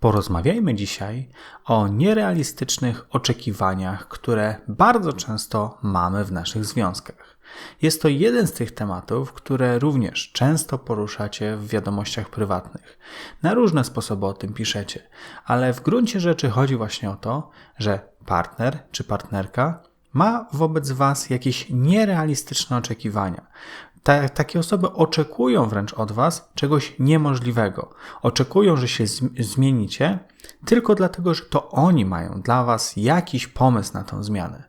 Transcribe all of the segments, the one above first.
Porozmawiajmy dzisiaj o nierealistycznych oczekiwaniach, które bardzo często mamy w naszych związkach. Jest to jeden z tych tematów, które również często poruszacie w wiadomościach prywatnych. Na różne sposoby o tym piszecie, ale w gruncie rzeczy chodzi właśnie o to, że partner czy partnerka ma wobec Was jakieś nierealistyczne oczekiwania. Ta, takie osoby oczekują wręcz od Was czegoś niemożliwego. Oczekują, że się zmienicie tylko dlatego, że to oni mają dla Was jakiś pomysł na tę zmianę.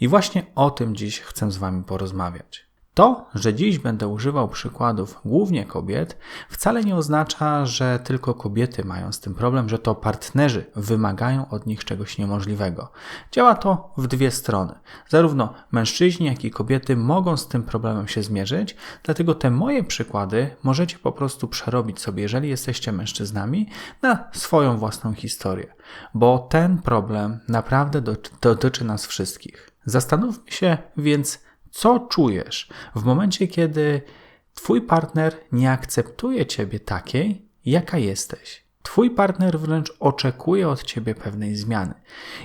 I właśnie o tym dziś chcę z Wami porozmawiać. To, że dziś będę używał przykładów głównie kobiet, wcale nie oznacza, że tylko kobiety mają z tym problem, że to partnerzy wymagają od nich czegoś niemożliwego. Działa to w dwie strony. Zarówno mężczyźni, jak i kobiety mogą z tym problemem się zmierzyć, dlatego te moje przykłady możecie po prostu przerobić sobie, jeżeli jesteście mężczyznami, na swoją własną historię, bo ten problem naprawdę dotyczy nas wszystkich. Zastanówmy się więc, co czujesz w momencie, kiedy Twój partner nie akceptuje Ciebie takiej, jaka jesteś? Twój partner wręcz oczekuje od Ciebie pewnej zmiany.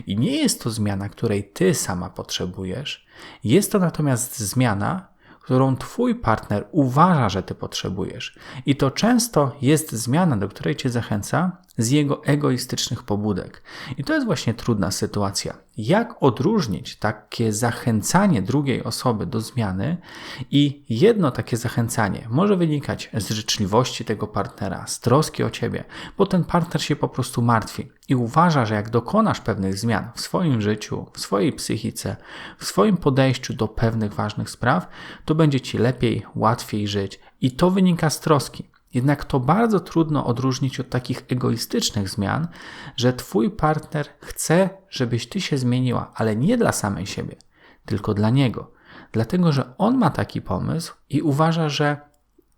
I nie jest to zmiana, której Ty sama potrzebujesz, jest to natomiast zmiana, którą Twój partner uważa, że Ty potrzebujesz. I to często jest zmiana, do której Cię zachęca z jego egoistycznych pobudek. I to jest właśnie trudna sytuacja. Jak odróżnić takie zachęcanie drugiej osoby do zmiany i jedno takie zachęcanie może wynikać z życzliwości tego partnera, z troski o ciebie, bo ten partner się po prostu martwi i uważa, że jak dokonasz pewnych zmian w swoim życiu, w swojej psychice, w swoim podejściu do pewnych ważnych spraw, to będzie ci lepiej, łatwiej żyć i to wynika z troski. Jednak to bardzo trudno odróżnić od takich egoistycznych zmian, że Twój partner chce, żebyś Ty się zmieniła, ale nie dla samej siebie, tylko dla niego. Dlatego, że on ma taki pomysł i uważa, że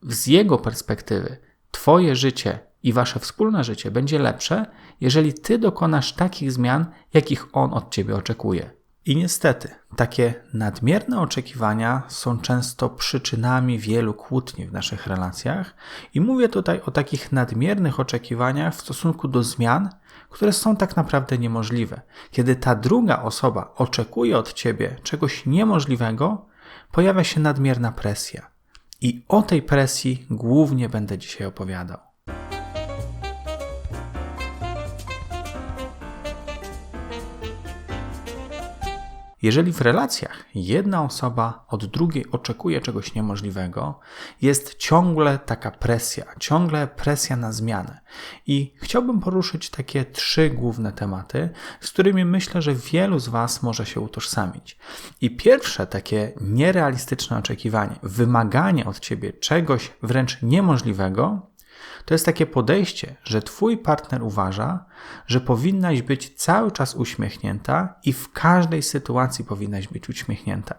z jego perspektywy Twoje życie i Wasze wspólne życie będzie lepsze, jeżeli Ty dokonasz takich zmian, jakich on od Ciebie oczekuje. I niestety, takie nadmierne oczekiwania są często przyczynami wielu kłótni w naszych relacjach, i mówię tutaj o takich nadmiernych oczekiwaniach w stosunku do zmian, które są tak naprawdę niemożliwe. Kiedy ta druga osoba oczekuje od ciebie czegoś niemożliwego, pojawia się nadmierna presja. I o tej presji głównie będę dzisiaj opowiadał. Jeżeli w relacjach jedna osoba od drugiej oczekuje czegoś niemożliwego, jest ciągle taka presja, ciągle presja na zmianę. I chciałbym poruszyć takie trzy główne tematy, z którymi myślę, że wielu z Was może się utożsamić. I pierwsze takie nierealistyczne oczekiwanie, wymaganie od Ciebie czegoś wręcz niemożliwego, to jest takie podejście, że Twój partner uważa, że powinnaś być cały czas uśmiechnięta i w każdej sytuacji powinnaś być uśmiechnięta.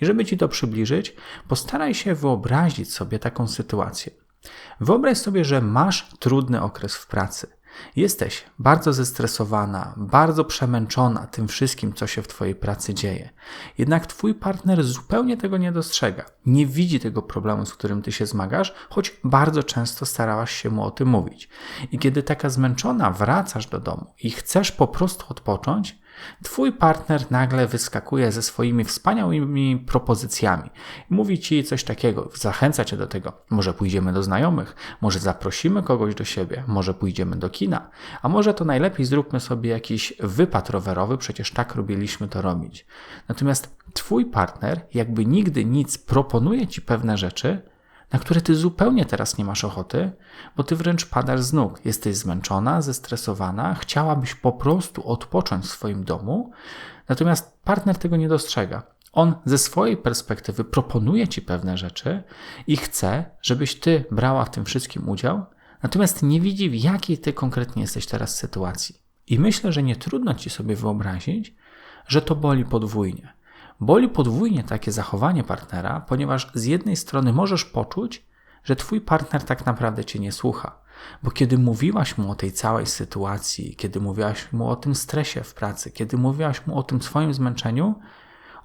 I żeby Ci to przybliżyć, postaraj się wyobrazić sobie taką sytuację. Wyobraź sobie, że masz trudny okres w pracy. Jesteś bardzo zestresowana, bardzo przemęczona tym wszystkim, co się w Twojej pracy dzieje. Jednak Twój partner zupełnie tego nie dostrzega. Nie widzi tego problemu, z którym Ty się zmagasz, choć bardzo często starałaś się mu o tym mówić. I kiedy taka zmęczona wracasz do domu i chcesz po prostu odpocząć, Twój partner nagle wyskakuje ze swoimi wspaniałymi propozycjami. Mówi ci coś takiego, zachęca cię do tego. Może pójdziemy do znajomych, może zaprosimy kogoś do siebie, może pójdziemy do kina, a może to najlepiej zróbmy sobie jakiś wypad rowerowy, przecież tak robiliśmy to robić. Natomiast Twój partner, jakby nigdy nic, proponuje ci pewne rzeczy, na które ty zupełnie teraz nie masz ochoty, bo ty wręcz padasz z nóg. Jesteś zmęczona, zestresowana, chciałabyś po prostu odpocząć w swoim domu, natomiast partner tego nie dostrzega. On ze swojej perspektywy proponuje ci pewne rzeczy i chce, żebyś ty brała w tym wszystkim udział, natomiast nie widzi, w jakiej ty konkretnie jesteś teraz sytuacji. I myślę, że nie trudno ci sobie wyobrazić, że to boli podwójnie. Boli podwójnie takie zachowanie partnera, ponieważ z jednej strony możesz poczuć, że twój partner tak naprawdę cię nie słucha. Bo kiedy mówiłaś mu o tej całej sytuacji, kiedy mówiłaś mu o tym stresie w pracy, kiedy mówiłaś mu o tym swoim zmęczeniu,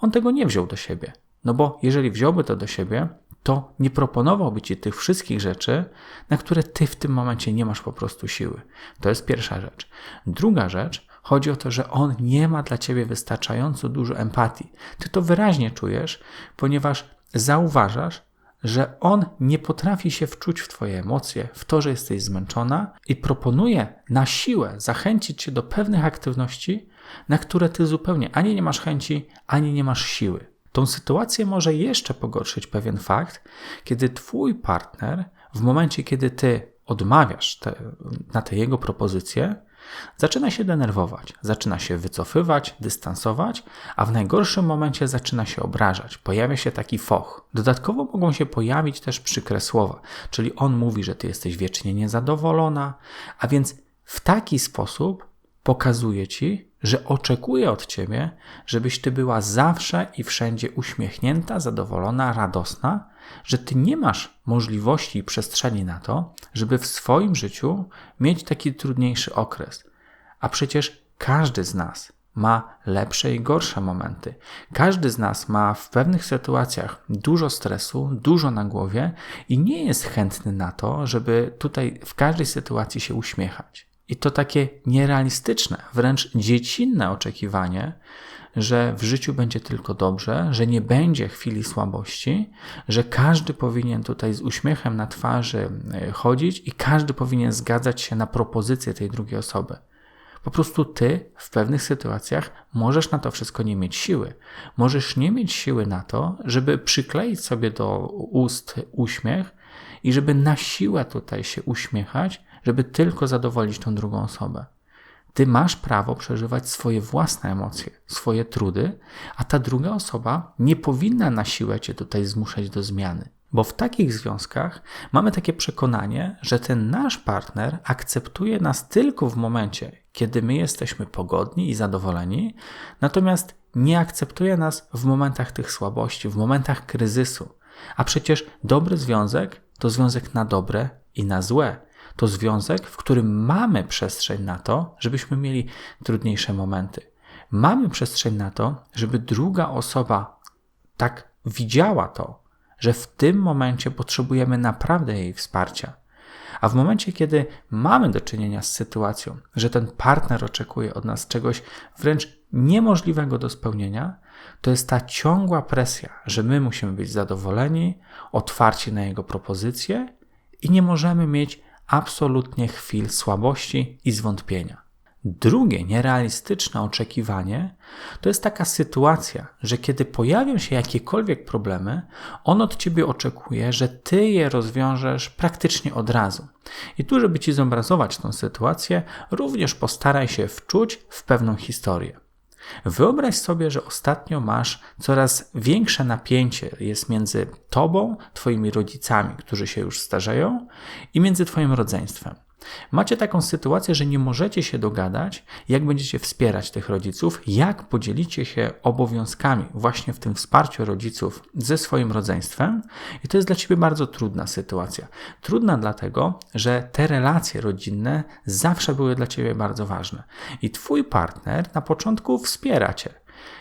on tego nie wziął do siebie. No bo jeżeli wziąłby to do siebie, to nie proponowałby ci tych wszystkich rzeczy, na które ty w tym momencie nie masz po prostu siły. To jest pierwsza rzecz. Druga rzecz, chodzi o to, że on nie ma dla ciebie wystarczająco dużo empatii. Ty to wyraźnie czujesz, ponieważ zauważasz, że on nie potrafi się wczuć w Twoje emocje, w to, że jesteś zmęczona i proponuje na siłę zachęcić Cię do pewnych aktywności, na które Ty zupełnie ani nie masz chęci, ani nie masz siły. Tą sytuację może jeszcze pogorszyć pewien fakt, kiedy Twój partner, w momencie kiedy Ty odmawiasz te, na te jego propozycje, Zaczyna się denerwować, zaczyna się wycofywać, dystansować, a w najgorszym momencie zaczyna się obrażać. Pojawia się taki foch. Dodatkowo mogą się pojawić też przykre słowa, czyli on mówi, że ty jesteś wiecznie niezadowolona, a więc w taki sposób pokazuje ci, że oczekuje od ciebie, żebyś ty była zawsze i wszędzie uśmiechnięta, zadowolona, radosna, że ty nie masz możliwości i przestrzeni na to, żeby w swoim życiu mieć taki trudniejszy okres. A przecież każdy z nas ma lepsze i gorsze momenty. Każdy z nas ma w pewnych sytuacjach dużo stresu, dużo na głowie i nie jest chętny na to, żeby tutaj w każdej sytuacji się uśmiechać. I to takie nierealistyczne, wręcz dziecinne oczekiwanie, że w życiu będzie tylko dobrze, że nie będzie chwili słabości, że każdy powinien tutaj z uśmiechem na twarzy e, chodzić i każdy powinien zgadzać się na propozycję tej drugiej osoby. Po prostu ty w pewnych sytuacjach możesz na to wszystko nie mieć siły. Możesz nie mieć siły na to, żeby przykleić sobie do ust uśmiech i żeby na siłę tutaj się uśmiechać, żeby tylko zadowolić tą drugą osobę. Ty masz prawo przeżywać swoje własne emocje, swoje trudy, a ta druga osoba nie powinna na siłę cię tutaj zmuszać do zmiany. Bo w takich związkach mamy takie przekonanie, że ten nasz partner akceptuje nas tylko w momencie, kiedy my jesteśmy pogodni i zadowoleni, natomiast nie akceptuje nas w momentach tych słabości, w momentach kryzysu. A przecież dobry związek to związek na dobre i na złe to związek, w którym mamy przestrzeń na to, żebyśmy mieli trudniejsze momenty. Mamy przestrzeń na to, żeby druga osoba tak widziała to, że w tym momencie potrzebujemy naprawdę jej wsparcia. A w momencie, kiedy mamy do czynienia z sytuacją, że ten partner oczekuje od nas czegoś wręcz niemożliwego do spełnienia, to jest ta ciągła presja, że my musimy być zadowoleni, otwarci na jego propozycje i nie możemy mieć absolutnie chwil słabości i zwątpienia. Drugie nierealistyczne oczekiwanie to jest taka sytuacja, że kiedy pojawią się jakiekolwiek problemy, on od ciebie oczekuje, że ty je rozwiążesz praktycznie od razu. I tu, żeby ci zobrazować tę sytuację, również postaraj się wczuć w pewną historię. Wyobraź sobie, że ostatnio masz coraz większe napięcie jest między tobą, twoimi rodzicami, którzy się już starzeją, i między twoim rodzeństwem. Macie taką sytuację, że nie możecie się dogadać, jak będziecie wspierać tych rodziców, jak podzielicie się obowiązkami właśnie w tym wsparciu rodziców ze swoim rodzeństwem. I to jest dla ciebie bardzo trudna sytuacja. Trudna dlatego, że te relacje rodzinne zawsze były dla ciebie bardzo ważne. I twój partner na początku wspiera cię.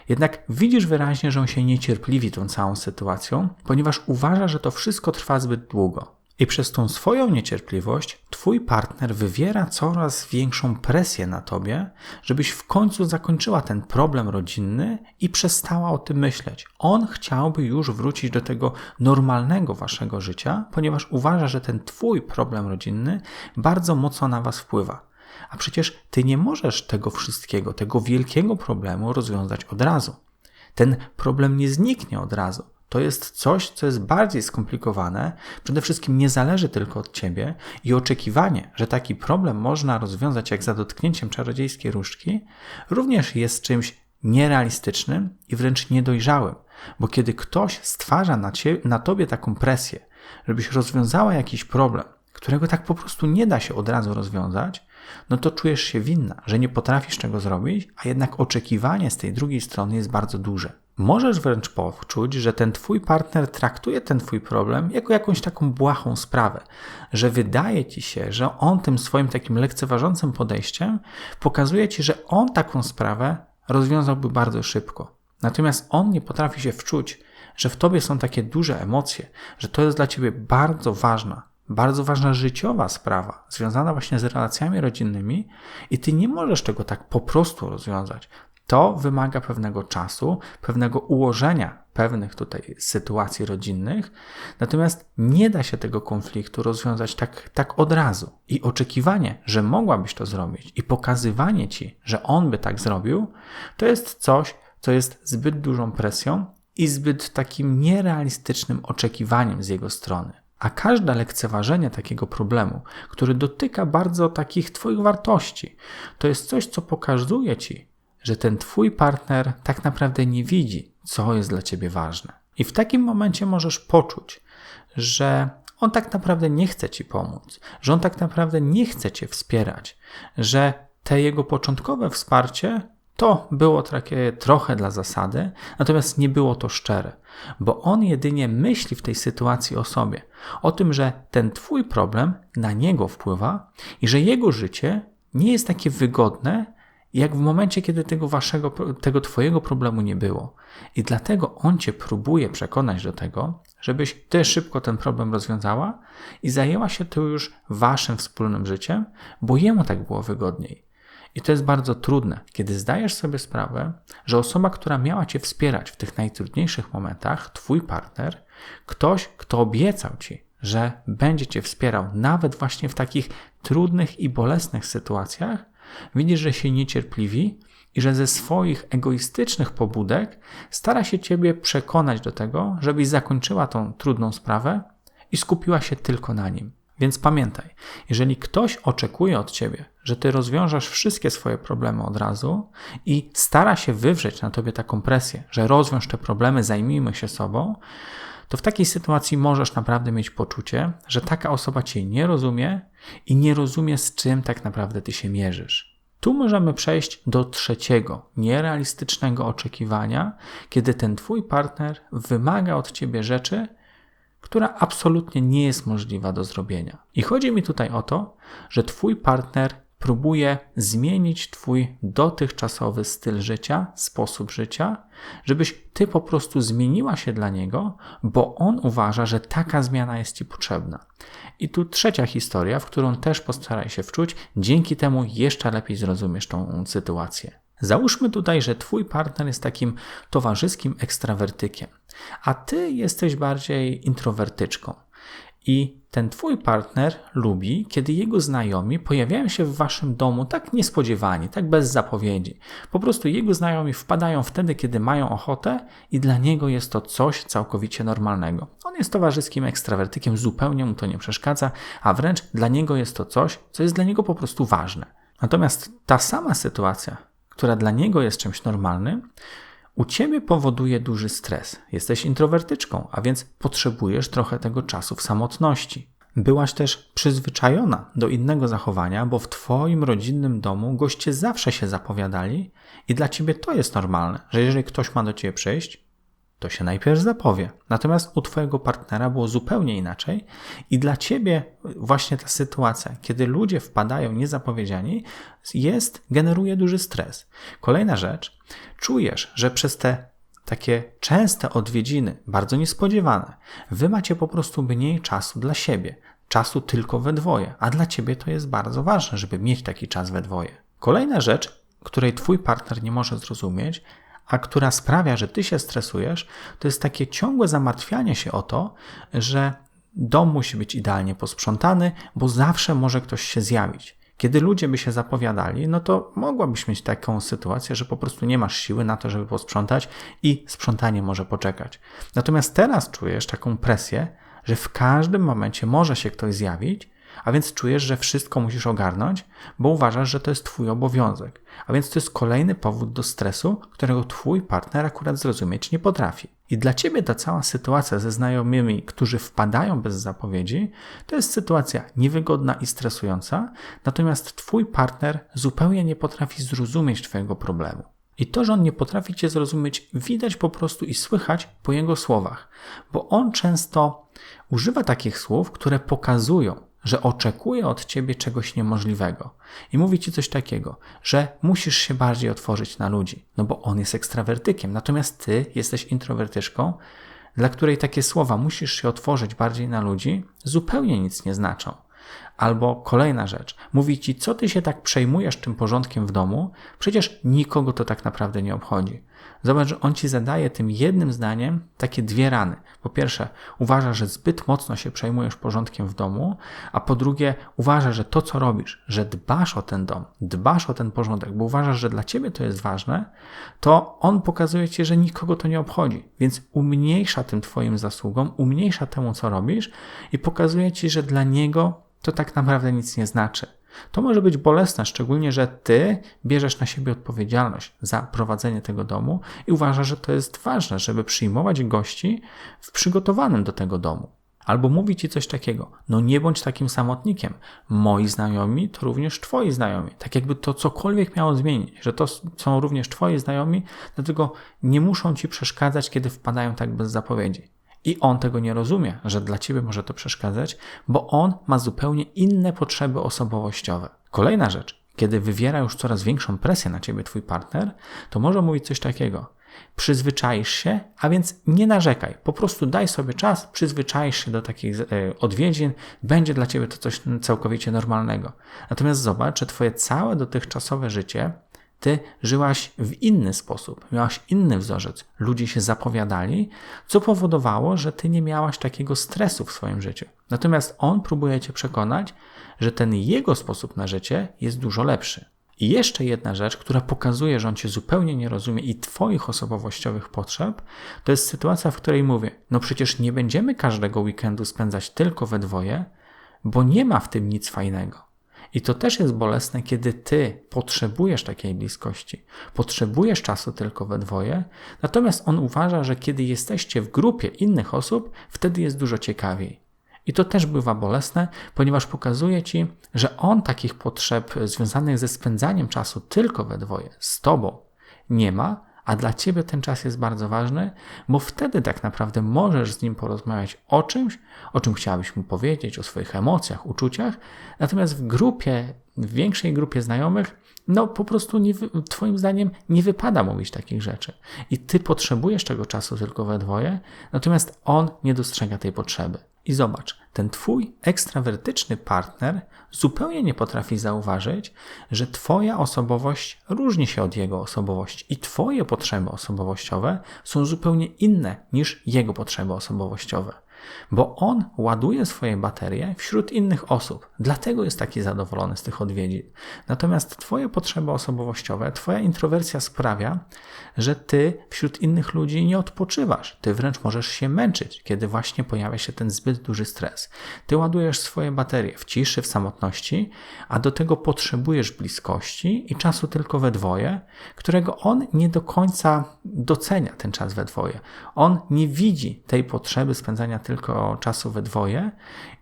Jednak widzisz wyraźnie, że on się niecierpliwi tą całą sytuacją, ponieważ uważa, że to wszystko trwa zbyt długo. I przez tą swoją niecierpliwość Twój partner wywiera coraz większą presję na Tobie, żebyś w końcu zakończyła ten problem rodzinny i przestała o tym myśleć. On chciałby już wrócić do tego normalnego Waszego życia, ponieważ uważa, że ten Twój problem rodzinny bardzo mocno na Was wpływa. A przecież Ty nie możesz tego wszystkiego, tego wielkiego problemu rozwiązać od razu. Ten problem nie zniknie od razu. To jest coś, co jest bardziej skomplikowane, przede wszystkim nie zależy tylko od ciebie i oczekiwanie, że taki problem można rozwiązać jak za dotknięciem czarodziejskiej różdżki, również jest czymś nierealistycznym i wręcz niedojrzałym, bo kiedy ktoś stwarza na, cie, na tobie taką presję, żebyś rozwiązała jakiś problem, którego tak po prostu nie da się od razu rozwiązać, no to czujesz się winna, że nie potrafisz tego zrobić, a jednak oczekiwanie z tej drugiej strony jest bardzo duże. Możesz wręcz poczuć, że ten twój partner traktuje ten twój problem jako jakąś taką błahą sprawę, że wydaje ci się, że on tym swoim takim lekceważącym podejściem pokazuje ci, że on taką sprawę rozwiązałby bardzo szybko. Natomiast on nie potrafi się wczuć że w tobie są takie duże emocje, że to jest dla ciebie bardzo ważna, bardzo ważna życiowa sprawa, związana właśnie z relacjami rodzinnymi, i ty nie możesz tego tak po prostu rozwiązać. To wymaga pewnego czasu, pewnego ułożenia pewnych tutaj sytuacji rodzinnych, natomiast nie da się tego konfliktu rozwiązać tak, tak od razu. I oczekiwanie, że mogłabyś to zrobić, i pokazywanie ci, że on by tak zrobił, to jest coś, co jest zbyt dużą presją i zbyt takim nierealistycznym oczekiwaniem z jego strony. A każde lekceważenie takiego problemu, który dotyka bardzo takich Twoich wartości, to jest coś, co pokazuje Ci, że ten Twój partner tak naprawdę nie widzi, co jest dla Ciebie ważne. I w takim momencie możesz poczuć, że on tak naprawdę nie chce Ci pomóc, że on tak naprawdę nie chce Cię wspierać, że te jego początkowe wsparcie to było takie trochę dla zasady, natomiast nie było to szczere, bo on jedynie myśli w tej sytuacji o sobie, o tym, że ten Twój problem na niego wpływa i że jego życie nie jest takie wygodne, jak w momencie, kiedy tego waszego, tego twojego problemu nie było. I dlatego on cię próbuje przekonać do tego, żebyś ty szybko ten problem rozwiązała i zajęła się tu już waszym wspólnym życiem, bo jemu tak było wygodniej. I to jest bardzo trudne, kiedy zdajesz sobie sprawę, że osoba, która miała cię wspierać w tych najtrudniejszych momentach, twój partner, ktoś, kto obiecał ci, że będzie cię wspierał nawet właśnie w takich trudnych i bolesnych sytuacjach, Widzisz, że się niecierpliwi i że ze swoich egoistycznych pobudek stara się ciebie przekonać do tego, żebyś zakończyła tą trudną sprawę i skupiła się tylko na nim. Więc pamiętaj, jeżeli ktoś oczekuje od ciebie, że ty rozwiążesz wszystkie swoje problemy od razu i stara się wywrzeć na tobie taką presję, że rozwiąż te problemy, zajmijmy się sobą, to w takiej sytuacji możesz naprawdę mieć poczucie, że taka osoba cię nie rozumie i nie rozumie, z czym tak naprawdę ty się mierzysz. Tu możemy przejść do trzeciego, nierealistycznego oczekiwania, kiedy ten twój partner wymaga od ciebie rzeczy, która absolutnie nie jest możliwa do zrobienia. I chodzi mi tutaj o to, że twój partner próbuje zmienić Twój dotychczasowy styl życia, sposób życia, żebyś Ty po prostu zmieniła się dla niego, bo on uważa, że taka zmiana jest Ci potrzebna. I tu trzecia historia, w którą też postaraj się wczuć, dzięki temu jeszcze lepiej zrozumiesz tą sytuację. Załóżmy tutaj, że Twój partner jest takim towarzyskim ekstrawertykiem, a Ty jesteś bardziej introwertyczką. I ten twój partner lubi, kiedy jego znajomi pojawiają się w waszym domu tak niespodziewani, tak bez zapowiedzi. Po prostu jego znajomi wpadają wtedy, kiedy mają ochotę i dla niego jest to coś całkowicie normalnego. On jest towarzyskim ekstrawertykiem, zupełnie mu to nie przeszkadza, a wręcz dla niego jest to coś, co jest dla niego po prostu ważne. Natomiast ta sama sytuacja, która dla niego jest czymś normalnym, u ciebie powoduje duży stres. Jesteś introwertyczką, a więc potrzebujesz trochę tego czasu w samotności. Byłaś też przyzwyczajona do innego zachowania, bo w Twoim rodzinnym domu goście zawsze się zapowiadali i dla Ciebie to jest normalne, że jeżeli ktoś ma do Ciebie przyjść, to się najpierw zapowie. Natomiast u Twojego partnera było zupełnie inaczej i dla Ciebie właśnie ta sytuacja, kiedy ludzie wpadają niezapowiedziani, jest, generuje duży stres. Kolejna rzecz, czujesz, że przez te takie częste odwiedziny, bardzo niespodziewane, wy macie po prostu mniej czasu dla siebie, czasu tylko we dwoje, a dla ciebie to jest bardzo ważne, żeby mieć taki czas we dwoje. Kolejna rzecz, której twój partner nie może zrozumieć, a która sprawia, że ty się stresujesz, to jest takie ciągłe zamartwianie się o to, że dom musi być idealnie posprzątany, bo zawsze może ktoś się zjawić. Kiedy ludzie by się zapowiadali, no to mogłabyś mieć taką sytuację, że po prostu nie masz siły na to, żeby posprzątać i sprzątanie może poczekać. Natomiast teraz czujesz taką presję, że w każdym momencie może się ktoś zjawić a więc czujesz, że wszystko musisz ogarnąć, bo uważasz, że to jest Twój obowiązek. A więc to jest kolejny powód do stresu, którego Twój partner akurat zrozumieć nie potrafi. I dla Ciebie ta cała sytuacja ze znajomymi, którzy wpadają bez zapowiedzi, to jest sytuacja niewygodna i stresująca, natomiast Twój partner zupełnie nie potrafi zrozumieć Twojego problemu. I to, że on nie potrafi Cię zrozumieć, widać po prostu i słychać po jego słowach, bo on często używa takich słów, które pokazują, że oczekuje od ciebie czegoś niemożliwego. I mówi ci coś takiego, że musisz się bardziej otworzyć na ludzi, no bo on jest ekstrawertykiem, natomiast ty jesteś introwertyczką, dla której takie słowa musisz się otworzyć bardziej na ludzi, zupełnie nic nie znaczą. Albo kolejna rzecz, mówi ci, co ty się tak przejmujesz tym porządkiem w domu, przecież nikogo to tak naprawdę nie obchodzi. Zobacz, że on ci zadaje tym jednym zdaniem takie dwie rany. Po pierwsze, uważa, że zbyt mocno się przejmujesz porządkiem w domu, a po drugie, uważa, że to, co robisz, że dbasz o ten dom, dbasz o ten porządek, bo uważasz, że dla ciebie to jest ważne, to on pokazuje ci, że nikogo to nie obchodzi. Więc umniejsza tym twoim zasługom, umniejsza temu, co robisz i pokazuje ci, że dla niego to tak naprawdę nic nie znaczy. To może być bolesne, szczególnie, że ty bierzesz na siebie odpowiedzialność za prowadzenie tego domu i uważasz, że to jest ważne, żeby przyjmować gości w przygotowanym do tego domu. Albo mówi ci coś takiego, no nie bądź takim samotnikiem. Moi znajomi to również twoi znajomi. Tak jakby to cokolwiek miało zmienić, że to są również twoi znajomi, dlatego nie muszą ci przeszkadzać, kiedy wpadają tak bez zapowiedzi. I on tego nie rozumie, że dla ciebie może to przeszkadzać, bo on ma zupełnie inne potrzeby osobowościowe. Kolejna rzecz, kiedy wywiera już coraz większą presję na ciebie twój partner, to może mówić coś takiego. Przyzwyczaisz się, a więc nie narzekaj. Po prostu daj sobie czas, przyzwyczaisz się do takich e, odwiedzin, będzie dla ciebie to coś całkowicie normalnego. Natomiast zobacz, że twoje całe dotychczasowe życie ty żyłaś w inny sposób, miałaś inny wzorzec. Ludzie się zapowiadali, co powodowało, że ty nie miałaś takiego stresu w swoim życiu. Natomiast on próbuje cię przekonać, że ten jego sposób na życie jest dużo lepszy. I jeszcze jedna rzecz, która pokazuje, że on cię zupełnie nie rozumie i twoich osobowościowych potrzeb, to jest sytuacja, w której mówię: No przecież nie będziemy każdego weekendu spędzać tylko we dwoje, bo nie ma w tym nic fajnego. I to też jest bolesne, kiedy ty potrzebujesz takiej bliskości, potrzebujesz czasu tylko we dwoje, natomiast on uważa, że kiedy jesteście w grupie innych osób, wtedy jest dużo ciekawiej. I to też bywa bolesne, ponieważ pokazuje ci, że on takich potrzeb związanych ze spędzaniem czasu tylko we dwoje z tobą nie ma, a dla ciebie ten czas jest bardzo ważny, bo wtedy tak naprawdę możesz z nim porozmawiać o czymś, o czym chciałabyś mu powiedzieć, o swoich emocjach, uczuciach, natomiast w grupie, w większej grupie znajomych, no po prostu nie, Twoim zdaniem nie wypada mówić takich rzeczy. I Ty potrzebujesz tego czasu tylko we dwoje, natomiast on nie dostrzega tej potrzeby. I zobacz, ten twój ekstrawertyczny partner zupełnie nie potrafi zauważyć, że twoja osobowość różni się od jego osobowości i twoje potrzeby osobowościowe są zupełnie inne niż jego potrzeby osobowościowe bo on ładuje swoje baterie wśród innych osób. Dlatego jest taki zadowolony z tych odwiedzin. Natomiast Twoje potrzeby osobowościowe, Twoja introwersja sprawia, że Ty wśród innych ludzi nie odpoczywasz. Ty wręcz możesz się męczyć, kiedy właśnie pojawia się ten zbyt duży stres. Ty ładujesz swoje baterie w ciszy, w samotności, a do tego potrzebujesz bliskości i czasu tylko we dwoje, którego on nie do końca docenia ten czas we dwoje. On nie widzi tej potrzeby spędzania tylko tylko czasu we dwoje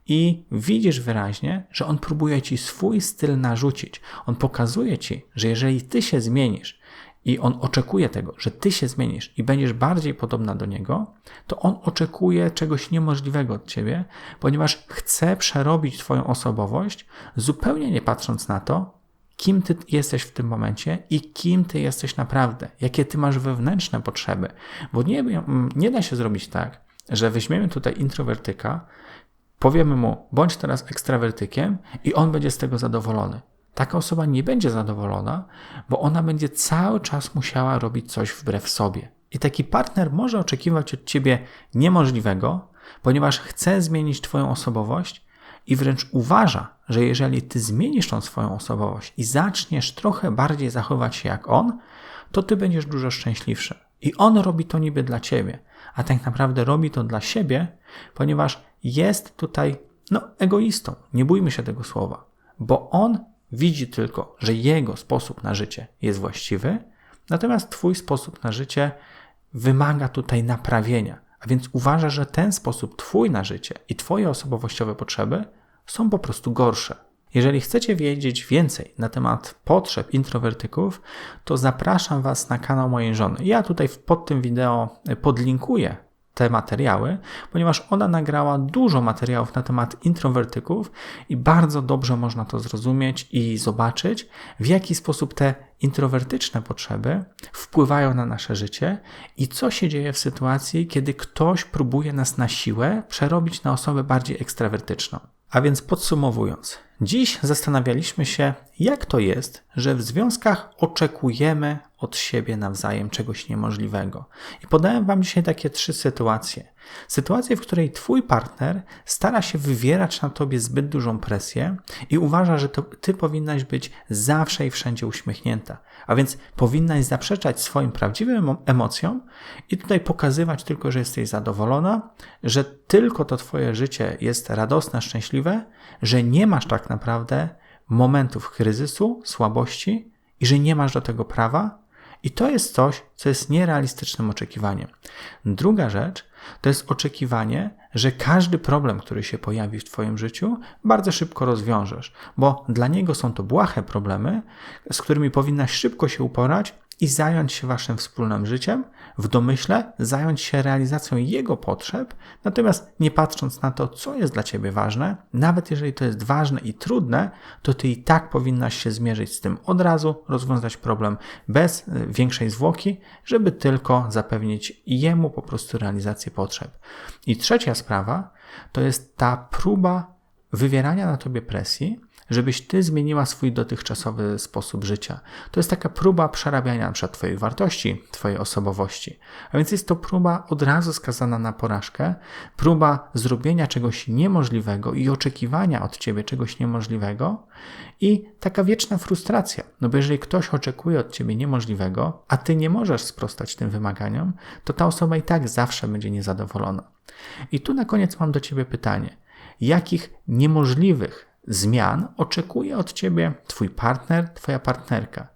i widzisz wyraźnie, że on próbuje ci swój styl narzucić. On pokazuje ci, że jeżeli ty się zmienisz i on oczekuje tego, że ty się zmienisz i będziesz bardziej podobna do niego, to on oczekuje czegoś niemożliwego od ciebie, ponieważ chce przerobić twoją osobowość, zupełnie nie patrząc na to, kim ty jesteś w tym momencie i kim ty jesteś naprawdę, jakie ty masz wewnętrzne potrzeby. Bo nie, nie da się zrobić tak, że weźmiemy tutaj introwertyka, powiemy mu, bądź teraz ekstrawertykiem i on będzie z tego zadowolony. Taka osoba nie będzie zadowolona, bo ona będzie cały czas musiała robić coś wbrew sobie. I taki partner może oczekiwać od ciebie niemożliwego, ponieważ chce zmienić Twoją osobowość i wręcz uważa, że jeżeli Ty zmienisz tą swoją osobowość i zaczniesz trochę bardziej zachować się jak on, to Ty będziesz dużo szczęśliwszy. I on robi to niby dla Ciebie, a tak naprawdę robi to dla siebie, ponieważ jest tutaj, no, egoistą. Nie bójmy się tego słowa, bo on widzi tylko, że jego sposób na życie jest właściwy, natomiast Twój sposób na życie wymaga tutaj naprawienia. A więc uważa, że ten sposób Twój na życie i Twoje osobowościowe potrzeby są po prostu gorsze. Jeżeli chcecie wiedzieć więcej na temat potrzeb introwertyków, to zapraszam Was na kanał mojej żony. Ja tutaj pod tym wideo podlinkuję te materiały, ponieważ ona nagrała dużo materiałów na temat introwertyków i bardzo dobrze można to zrozumieć i zobaczyć, w jaki sposób te introwertyczne potrzeby wpływają na nasze życie i co się dzieje w sytuacji, kiedy ktoś próbuje nas na siłę przerobić na osobę bardziej ekstrawertyczną. A więc podsumowując, dziś zastanawialiśmy się, jak to jest, że w związkach oczekujemy od siebie nawzajem czegoś niemożliwego. I podałem Wam dzisiaj takie trzy sytuacje. Sytuację, w której Twój partner stara się wywierać na Tobie zbyt dużą presję i uważa, że to Ty powinnaś być zawsze i wszędzie uśmiechnięta. A więc powinnaś zaprzeczać swoim prawdziwym emocjom i tutaj pokazywać tylko, że jesteś zadowolona, że tylko to Twoje życie jest radosne, szczęśliwe, że nie masz tak naprawdę momentów kryzysu, słabości i że nie masz do tego prawa, i to jest coś, co jest nierealistycznym oczekiwaniem. Druga rzecz to jest oczekiwanie, że każdy problem, który się pojawi w Twoim życiu, bardzo szybko rozwiążesz, bo dla niego są to błahe problemy, z którymi powinnaś szybko się uporać i zająć się waszym wspólnym życiem, w domyśle zająć się realizacją jego potrzeb, natomiast nie patrząc na to, co jest dla ciebie ważne, nawet jeżeli to jest ważne i trudne, to ty i tak powinnaś się zmierzyć z tym od razu, rozwiązać problem bez e, większej zwłoki, żeby tylko zapewnić jemu po prostu realizację potrzeb. I trzecia sprawa to jest ta próba wywierania na tobie presji, żebyś ty zmieniła swój dotychczasowy sposób życia. To jest taka próba przerabiania np. Twoich wartości, Twojej osobowości. A więc jest to próba od razu skazana na porażkę, próba zrobienia czegoś niemożliwego i oczekiwania od Ciebie czegoś niemożliwego i taka wieczna frustracja. No bo jeżeli ktoś oczekuje od Ciebie niemożliwego, a Ty nie możesz sprostać tym wymaganiom, to ta osoba i tak zawsze będzie niezadowolona. I tu na koniec mam do Ciebie pytanie. Jakich niemożliwych zmian oczekuje od ciebie twój partner, twoja partnerka.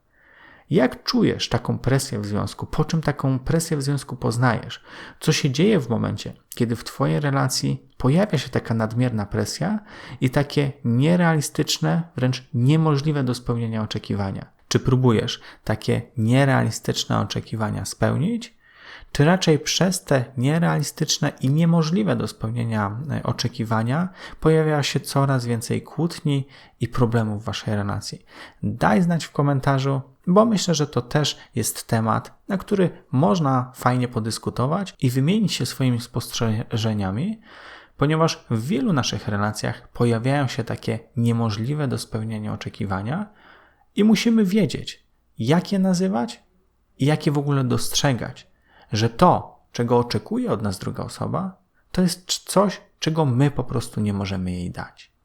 Jak czujesz taką presję w związku? Po czym taką presję w związku poznajesz? Co się dzieje w momencie, kiedy w Twojej relacji pojawia się taka nadmierna presja i takie nierealistyczne, wręcz niemożliwe do spełnienia oczekiwania? Czy próbujesz takie nierealistyczne oczekiwania spełnić? Czy raczej przez te nierealistyczne i niemożliwe do spełnienia e, oczekiwania pojawia się coraz więcej kłótni i problemów w waszej relacji? Daj znać w komentarzu, bo myślę, że to też jest temat, na który można fajnie podyskutować i wymienić się swoimi spostrzeżeniami, ponieważ w wielu naszych relacjach pojawiają się takie niemożliwe do spełnienia oczekiwania i musimy wiedzieć, jak je nazywać i jak je w ogóle dostrzegać że to, czego oczekuje od nas druga osoba, to jest coś, czego my po prostu nie możemy jej dać.